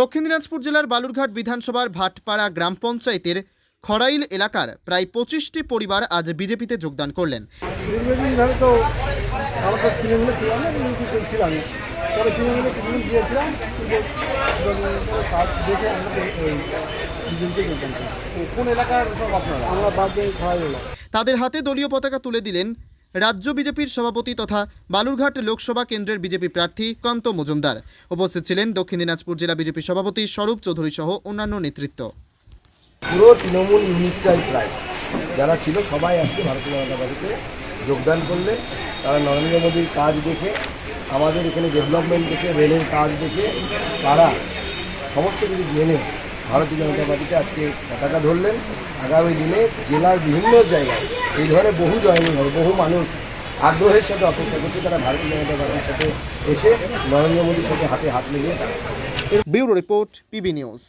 দক্ষিণ দিনাজপুর জেলার বালুরঘাট বিধানসভার ভাটপাড়া গ্রাম পঞ্চায়েতের খড়াইল এলাকার প্রায় পঁচিশটি পরিবার আজ বিজেপিতে যোগদান করলেন। তাদের হাতে দলীয় পতাকা তুলে দিলেন রাজ্য বিজেপির সভাপতি তথা বালুরঘাট লোকসভা কেন্দ্রের বিজেপি প্রার্থী কান্ত মজুমদার। উপস্থিত ছিলেন দক্ষিণ দিনাজপুর জেলা বিজেপি সভাপতি স্বরূপ চৌধুরী সহ অন্যান্য নেতৃত্ব। পুরো তৃণমূল ইউনিটটাই প্রায়। যারা ছিল সবাই আজকে ভারতীয় জনতা পার্টিতে যোগদান করলে তারা নরেন্দ্র মোদীর কাজ দেখে, আমাদের এখানে ডেভেলপমেন্ট দেখে, রেলের কাজ দেখে, তারা সমস্ত কিছু জেনে ভারতীয় জনতা পার্টিতে আজকে পতাকা ধরলেন। আগামী দিনে জেলার বিভিন্ন জায়গায় এই ধরনের বহু জয়নিং হবে, বহু মানুষ আগ্রহের সাথে অপেক্ষা করছে, তারা ভারতীয় জনতা পার্টির সাথে এসে নরেন্দ্র মোদীর সাথে হাতে হাত মিলিয়ে ব্যুরো রিপোর্ট, পিবি নিউজ।